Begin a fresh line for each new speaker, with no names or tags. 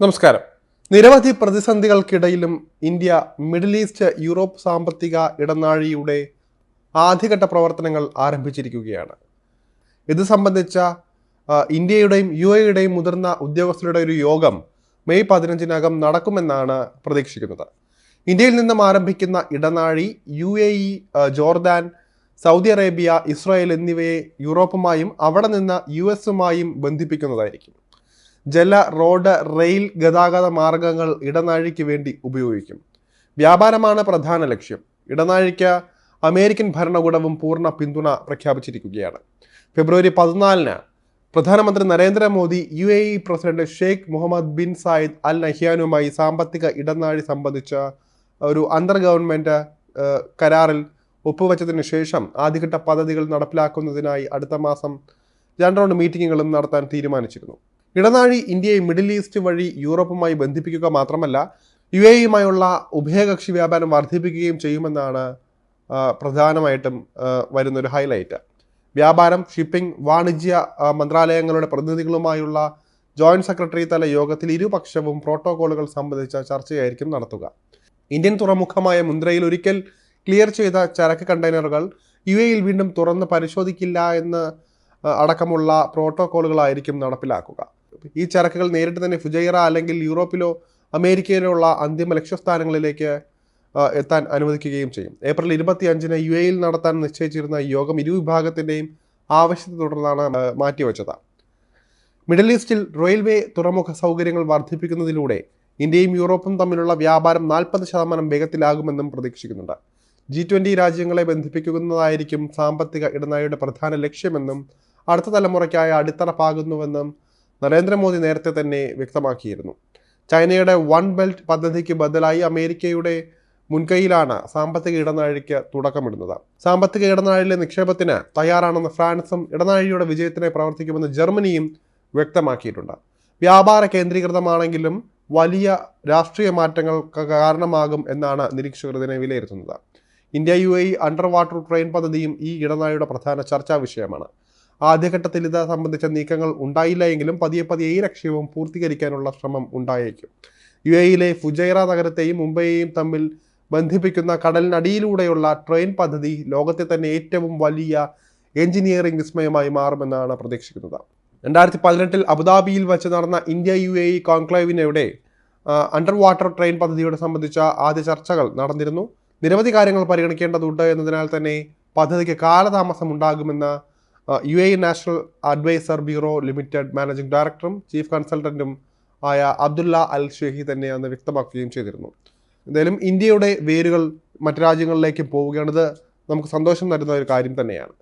നമസ്കാരം. നിരവധി പ്രതിസന്ധികൾക്കിടയിലും ഇന്ത്യ മിഡിൽ ഈസ്റ്റ് യൂറോപ്പ് സാമ്പത്തിക ഇടനാഴിയുടെ ആദ്യഘട്ട പ്രവർത്തനങ്ങൾ ആരംഭിച്ചിരിക്കുകയാണ്. ഇത് സംബന്ധിച്ച ഇന്ത്യയുടെയും യു എയുടെയും മുതിർന്ന ഉദ്യോഗസ്ഥരുടെ ഒരു യോഗം മെയ് പതിനഞ്ചിനകം നടക്കുമെന്നാണ് പ്രതീക്ഷിക്കുന്നത്. ഇന്ത്യയിൽ നിന്നും ആരംഭിക്കുന്ന ഇടനാഴി U A E Jordan Saudi Arabia Israel എന്നിവയെ യൂറോപ്പുമായും അവിടെ നിന്ന് യു എസുമായും ബന്ധിപ്പിക്കുന്നതായിരിക്കും. ജല റോഡ് റെയിൽ ഗതാഗത മാർഗങ്ങൾ ഇടനാഴിക്ക് വേണ്ടി ഉപയോഗിക്കും. വ്യാപാരമാണ് പ്രധാന ലക്ഷ്യം. ഇടനാഴിക്ക് അമേരിക്കൻ ഭരണകൂടവും പൂർണ പിന്തുണ പ്രഖ്യാപിച്ചിരിക്കുകയാണ്. ഫെബ്രുവരി പതിനാലിന് പ്രധാനമന്ത്രി Narendra Modi U A E president Sheikh Muhammad bin Zayed Al നഹ്യാനുമായി സാമ്പത്തിക ഇടനാഴി സംബന്ധിച്ച ഒരു അന്തർ ഗവൺമെന്റ് കരാറിൽ ഒപ്പുവെച്ചതിന് ശേഷം ആദ്യഘട്ട പദ്ധതികൾ നടപ്പിലാക്കുന്നതിനായി അടുത്ത മാസം രണ്ട് റൗണ്ട് മീറ്റിങ്ങുകളും നടത്താൻ തീരുമാനിച്ചിരുന്നു. ഇടനാഴി ഇന്ത്യയെ മിഡിൽ ഈസ്റ്റ് വഴി യൂറോപ്പുമായി ബന്ധിപ്പിക്കുക മാത്രമല്ല യു എ ഇയുമായുള്ള ഉഭയകക്ഷി വ്യാപാരം വർദ്ധിപ്പിക്കുകയും ചെയ്യുമെന്നാണ് പ്രധാനമായിട്ടും വരുന്നൊരു ഹൈലൈറ്റ് വ്യാപാരം ഷിപ്പിംഗ് വാണിജ്യ മന്ത്രാലയങ്ങളുടെ പ്രതിനിധികളുമായുള്ള ജോയിന്റ് സെക്രട്ടറി തല യോഗത്തിൽ ഇരുപക്ഷവും പ്രോട്ടോകോളുകൾ സംബന്ധിച്ച ചർച്ചയായിരിക്കും നടത്തുക. ഇന്ത്യൻ തുറമുഖമായ മുന്ദ്രയിൽ ഒരിക്കൽ ക്ലിയർ ചെയ്ത ചരക്ക് കണ്ടെയ്നറുകൾ യു എയിൽ വീണ്ടും തുറന്ന് പരിശോധിക്കില്ല എന്ന് അടക്കമുള്ള പ്രോട്ടോകോളുകളായിരിക്കും നടപ്പിലാക്കുക. ഈ ചരക്കുകൾ നേരിട്ട് തന്നെ ഫുജൈറ അല്ലെങ്കിൽ യൂറോപ്പിലോ അമേരിക്കയിലോ ഉള്ള അന്തിമ ലക്ഷ്യസ്ഥാനങ്ങളിലേക്ക് എത്താൻ അനുവദിക്കുകയും ചെയ്യും. ഏപ്രിൽ ഇരുപത്തി അഞ്ചിന് യു എയിൽ നടത്താൻ നിശ്ചയിച്ചിരുന്ന യോഗം ഇരു വിഭാഗത്തിന്റെയും ആവശ്യത്തെ തുടർന്നാണ് മാറ്റിവെച്ചത്. മിഡിൽ ഈസ്റ്റിൽ റെയിൽവേ തുറമുഖ സൗകര്യങ്ങൾ വർദ്ധിപ്പിക്കുന്നതിലൂടെ ഇന്ത്യയും യൂറോപ്പും തമ്മിലുള്ള വ്യാപാരം നാൽപ്പത് ശതമാനം വേഗത്തിലാകുമെന്നും പ്രതീക്ഷിക്കുന്നുണ്ട്. ജി ട്വന്റി രാജ്യങ്ങളെ ബന്ധിപ്പിക്കുന്നതായിരിക്കും സാമ്പത്തിക ഇടനാഴിയുടെ പ്രധാന ലക്ഷ്യമെന്നും അടുത്ത തലമുറയ്ക്കായ അടിത്തറ പാകുന്നുവെന്നും നരേന്ദ്രമോദി നേരത്തെ തന്നെ വ്യക്തമാക്കിയിരുന്നു. ചൈനയുടെ വൺ ബെൽറ്റ് പദ്ധതിക്ക് ബദലായി അമേരിക്കയുടെ മുൻകൈയിലാണ് സാമ്പത്തിക ഇടനാഴിക്ക് തുടക്കമിടുന്നത്. സാമ്പത്തിക ഇടനാഴിയിലെ നിക്ഷേപത്തിന് തയ്യാറാണെന്ന് ഫ്രാൻസും ഇടനാഴിയുടെ വിജയത്തിനായി പ്രവർത്തിക്കുമെന്ന് ജർമ്മനിയും വ്യക്തമാക്കിയിട്ടുണ്ട്. വ്യാപാര കേന്ദ്രീകൃതമാണെങ്കിലും വലിയ രാഷ്ട്രീയ മാറ്റങ്ങൾക്ക് കാരണമാകും എന്നാണ് നിരീക്ഷകർ ഇതിനെ വിലയിരുത്തുന്നത്. India U A under water train പദ്ധതിയും ഈ ഇടനാഴിയുടെ പ്രധാന ചർച്ചാ വിഷയമാണ്. ആദ്യഘട്ടത്തിൽ ഇത് സംബന്ധിച്ച നീക്കങ്ങൾ ഉണ്ടായില്ല എങ്കിലും പതിയെ പതിയെ ഈ ലക്ഷ്യവും പൂർത്തീകരിക്കാനുള്ള ശ്രമം ഉണ്ടായേക്കും. യു എയിലെ ഫുജൈറ നഗരത്തെയും മുംബൈയെയും തമ്മിൽ ബന്ധിപ്പിക്കുന്ന കടലിനടിയിലൂടെയുള്ള ട്രെയിൻ പദ്ധതി ലോകത്തെ തന്നെ ഏറ്റവും വലിയ എഞ്ചിനീയറിംഗ് വിസ്മയമായി മാറുമെന്നാണ് പ്രതീക്ഷിക്കുന്നത്. രണ്ടായിരത്തി പതിനെട്ടിൽ അബുദാബിയിൽ വെച്ച് നടന്ന ഇന്ത്യ യു എ ഇ കോൺക്ലേവിനെവിടെ അണ്ടർ വാട്ടർ ട്രെയിൻ പദ്ധതിയോട് സംബന്ധിച്ച ആദ്യ ചർച്ചകൾ നടന്നിരുന്നു. നിരവധി കാര്യങ്ങൾ പരിഗണിക്കേണ്ടതുണ്ട് എന്നതിനാൽ തന്നെ പദ്ധതിക്ക് കാലതാമസം ഉണ്ടാകുമെന്ന് U A national advisor bureau limited managing ഡയറക്ടറും ചീഫ് കൺസൾട്ടന്റും ആയ അബ്ദുല്ല അൽ ഷെഹി അന്ന് വ്യക്തമാക്കുകയും ചെയ്തിരുന്നു. എന്തായാലും ഇന്ത്യയുടെ വേരുകൾ മറ്റു രാജ്യങ്ങളിലേക്ക് പോവുകയാണിത് നമുക്ക് സന്തോഷം തരുന്ന ഒരു കാര്യം തന്നെയാണ്.